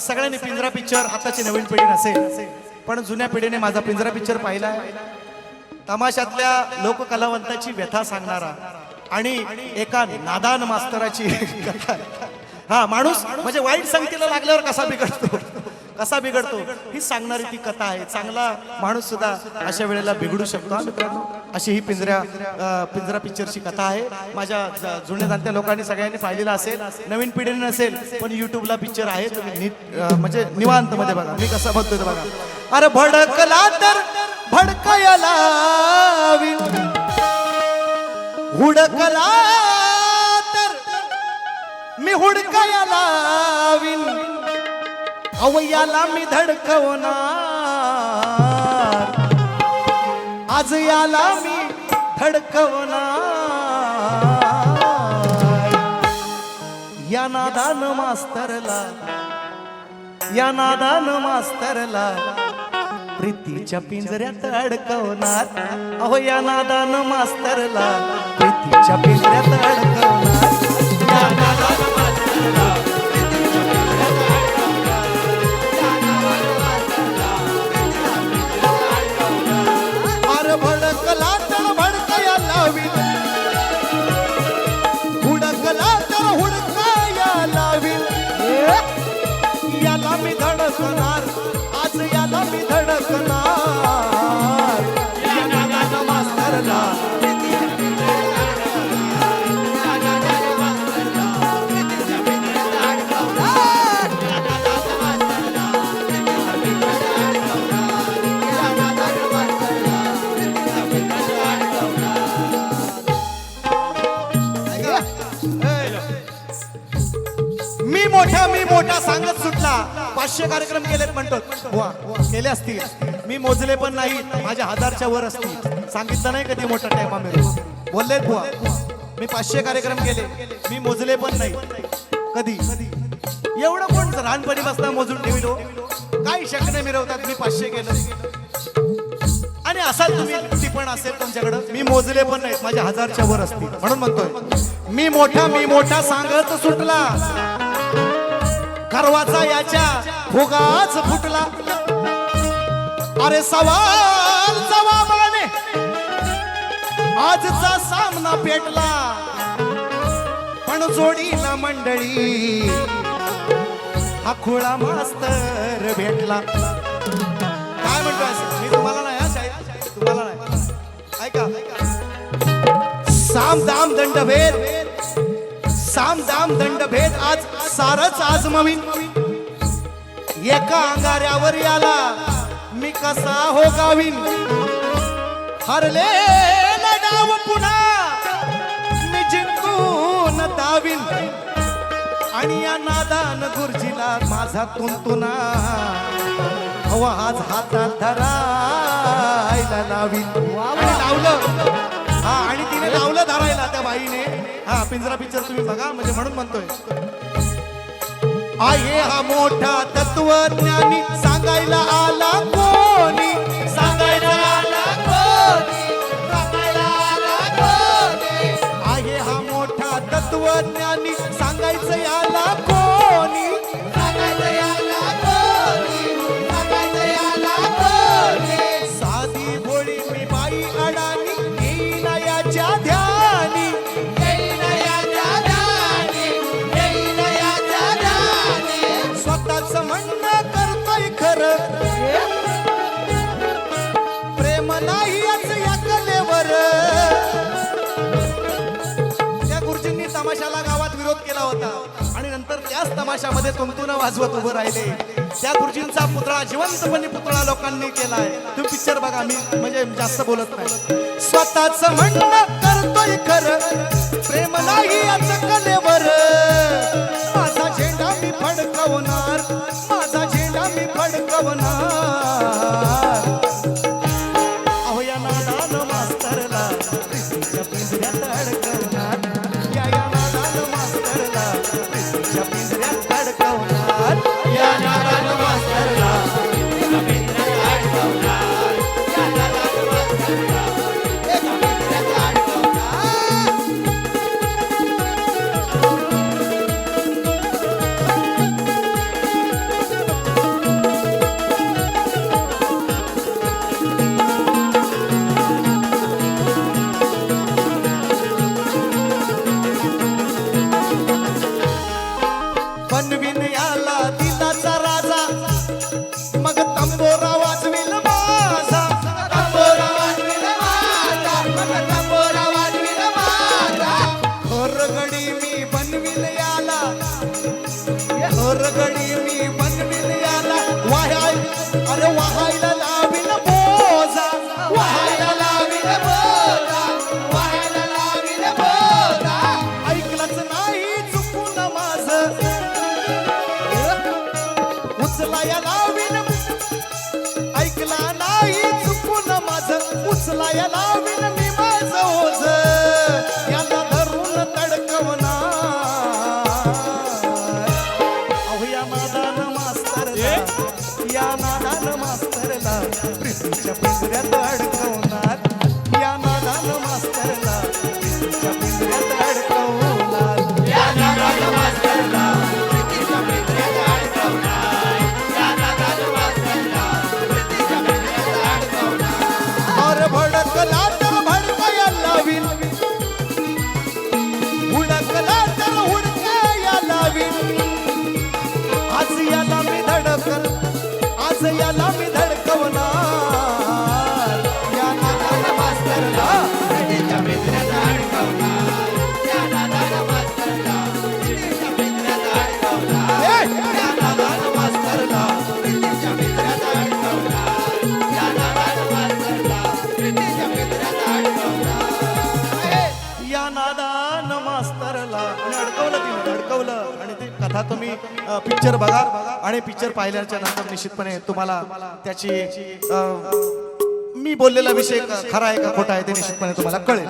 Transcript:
सगळ्यांनी पिंजरा पिक्चर आताची नवीन पिढी नसेल पण जुन्या पिढीने माझा पिंजरा पिक्चर पाहिला तमाशातल्या लोककलावंताची व्यथा सांगणारा आणि एका नादान मास्तराची कथा. हा माणूस म्हणजे वाईट संगतीला लागल्यावर कसा बिघडतो? कसा बिघडतो? ही सांगणारी ती कथा आहे. चांगला माणूस सुद्धा अशा वेळेला बिघडू शकतो. मित्रांनो अशी ही पिंजऱ्या पिंजरा पिक्चरची कथा आहे. माझ्या जुन्या जाणत्या लोकांनी सगळ्यांनी पाहिलेला असेल. नवीन पिढीने नसेल पण युट्यूबला पिक्चर आहे. तुम्ही नीट म्हणजे निवांत मध्ये बघा. मी कसं बघतोय ते बघा. अरे भडकला तर भडकयला हुडकला तर मी हुडकाया अवयाला मी धडकवणार. आज याला मी धडकवणार. या नादान मास्तरला या नादान मास्तरला प्रीतीच्या पिंजऱ्यात अडकवणार. अहो या नादान मास्तरला प्रीतीच्या पिंजऱ्यात अडकवणार. पाचशे कार्यक्रम केलेत म्हणतो वा केले असतील. मी मोजले पण नाही. माझ्या हजारच्या वर असतील. सांगितलं नाही कधी मोठा टाइम आम्ही बोललेत बुवा. मी पाचशे कार्यक्रम केले. मी मोजले पण नाही. कधी? एवढं कोण लहानपणी बसता मोजून ठेवलो हो? काही शकणे मिरवतात. मी पाचशे केलं. आणि असाल तुम्ही ती पण असेल तुमच्याकडं. मी मोजले पण नाहीत माझ्या हजारच्या वर असतील. म्हणून म्हणतोय. मी मोठा मी मोठा सांगत सुटला. गर्वाचा याच्या फुगाच फुटला. अरे सवाल जवाबाने आजचा सामना पेटला. पण जोडीला मंडळी हा खुळा मास्तर भेटला. काय म्हणतो मी तुम्हाला नाही हा तुम्हाला नाही. ऐका. साम दाम दंड भेद साम दाम दंड भेद आज सारच आजमवीन एका अंगाऱ्यावर याला मी कसा हो गावीन? हरले लढाव पुन्हा मी जिंकून दावीन. आणि या नादान गुरुजीला माझा तुंतुना हवा आज हातात धरायला लावीन. लावलं. हा आणि तिने लावलं धरायला त्या बाईने. हा पिंजरा पिक्चर तुम्ही बघा म्हणजे म्हणून म्हणतोय. आहे हा मोठा तत्वज्ञानी. सांगायला आला कोणी? सांगायला आला कोणी? सांगायला आला कोणी? आहे हा मोठा तत्वज्ञानी. तमाशामध्ये तुमतुन वाजवत उभं राहिले. त्या गुरुजींचा पुतळा जिवंतपणे पुतळा लोकांनी केलाय. तुम्ही पिक्चर बघा मी म्हणजे जास्त बोलत नाही. स्वतःच म्हणणं करतोय खरं. प्रेम नाही याच कलेवर. ಮಗಳಿ ನೀ अडकवलं तिने अडकवलं आणि ती कथा तुम्ही पिक्चर बघा. आणि पिक्चर पाहिल्याच्या नंतर निश्चितपणे तुम्हाला त्याची मी बोललेला विषय खरा आहे का खोटा आहे ते निश्चितपणे तुम्हाला कळेल.